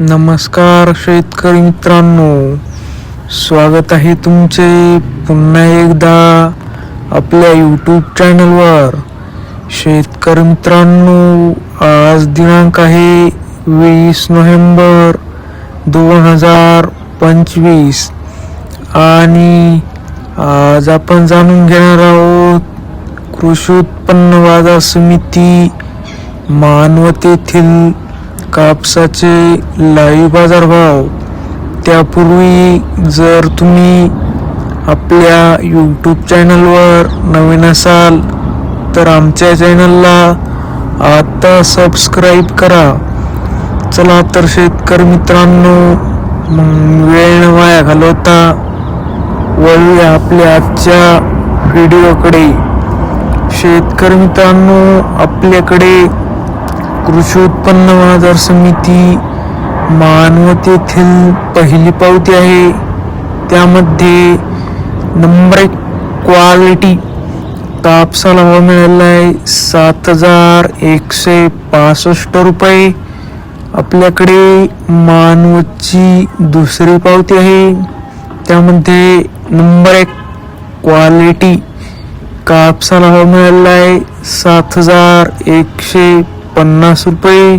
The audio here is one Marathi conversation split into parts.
नमस्कार शेतकरी मित्रांनो. स्वागत आहे तुमचे पुन्हा एकदा आपल्या यूट्यूब चॅनलवर शेतकरी मित्रांनो आज दिनांक आहे वीस नोव्हेंबर दोन हजार पंचवीस. आणि आज आपण जाणून घेणार आहोत कृषी उत्पन्न बाजार समिती मानवतेतील कापसाचे लाईव्ह बाजारभाव. त्यापूर्वी जर तुम्ही आपल्या यूट्यूब चॅनलवर नवीन असाल तर आमच्या चॅनलला आता सबस्क्राईब करा. चला तर शेतकरी मित्रांनो वेळ न वाया घालवता वळूया आपल्या आजच्या व्हिडिओकडे शेतकरी मित्रांनो आपल्याकडे कृषी उत्पन्न बाजार समिती मानवत येथील पहिली पावती आहे. त्यामध्ये नंबर एक क्वालिटी कापसाला भाव मिळाला आहे. सात हजार एकशे पासष्ट रुपये. आपल्याकडे मानवतची दुसरी पावती आहे. त्यामध्ये नंबर एक क्वालिटी कापसाला भाव मिळाला आहे. सात हजार एकशे पन्नास रुपये.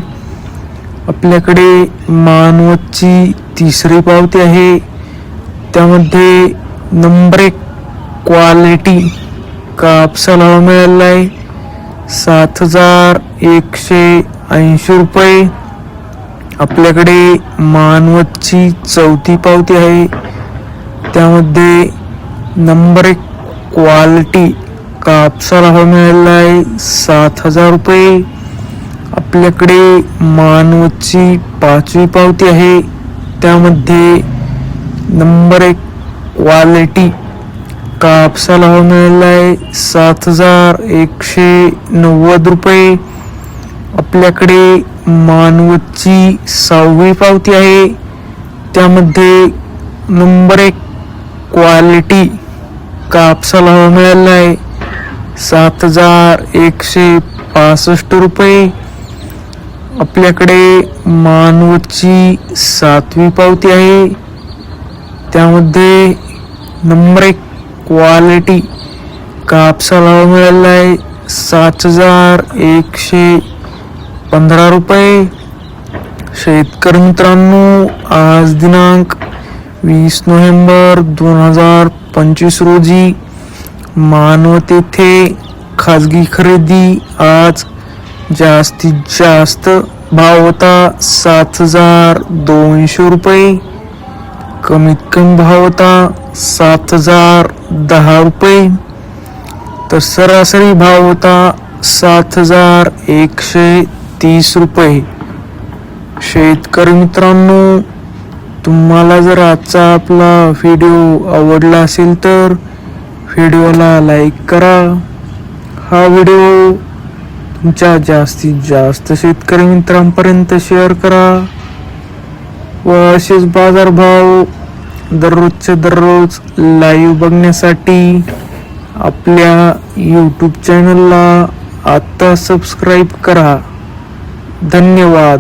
आपल्याकडे मानवतची तिसरी पावती आहे. त्यामध्ये नंबर एक क्वालिटी कापसाला मिळाला आहे सात हजार एकशे ऐंशी रुपये. आपल्याकडे मानवतची चौथी पावती आहे. त्यामध्ये नंबर एक क्वालिटी कापसाला भाव मिळाला आहे सात हजार रुपये. आपल्याकडे मानवतची पाचवी पावती आहे. त्यामध्ये नंबर एक क्वालिटी कापसाला भाव मिळाला आहे सात हजार एकशे नव्वद रुपये. आपल्याकडे मानवतची सहावी पावती आहे. त्यामध्ये नंबर एक क्वालिटी कापसाला भाव मिळालेला आहे सात हजार एकशे पासष्ट रुपये. आपल्याकडे मानवची सातवी पावती आहे. त्यामध्ये नंबर एक क्वालिटी कापसाला मिळालेला आहे. सात हजार एकशे पंधरा रुपये. शेतकरी मित्रांनो आज दिनांक वीस नोव्हेंबर दोन हजार पंचवीस रोजी मानव तेथे खाजगी खरेदी आज जास्तीत जास्त भाव होता सात हजार दोनशे रुपये. कमीत कमी भाव होता सात हजार दहा रुपये. तर सरासरी भाव होता सात हजार एकशे तीस रुपये. शेतकरी मित्रांनो तुम्हाला जर आजचा आपला व्हिडिओ आवडला असेल तर व्हिडिओला लाईक करा. हा व्हिडिओ तुमच्या जास्तीत जास्त शेतकरी मित्रांपर्यंत शेअर करा. व असेच बाजारभाव दररोजचे दररोज लाईव्ह बघण्यासाठी आपल्या यूट्यूब चॅनलला आत्ता सबस्क्राईब करा. धन्यवाद.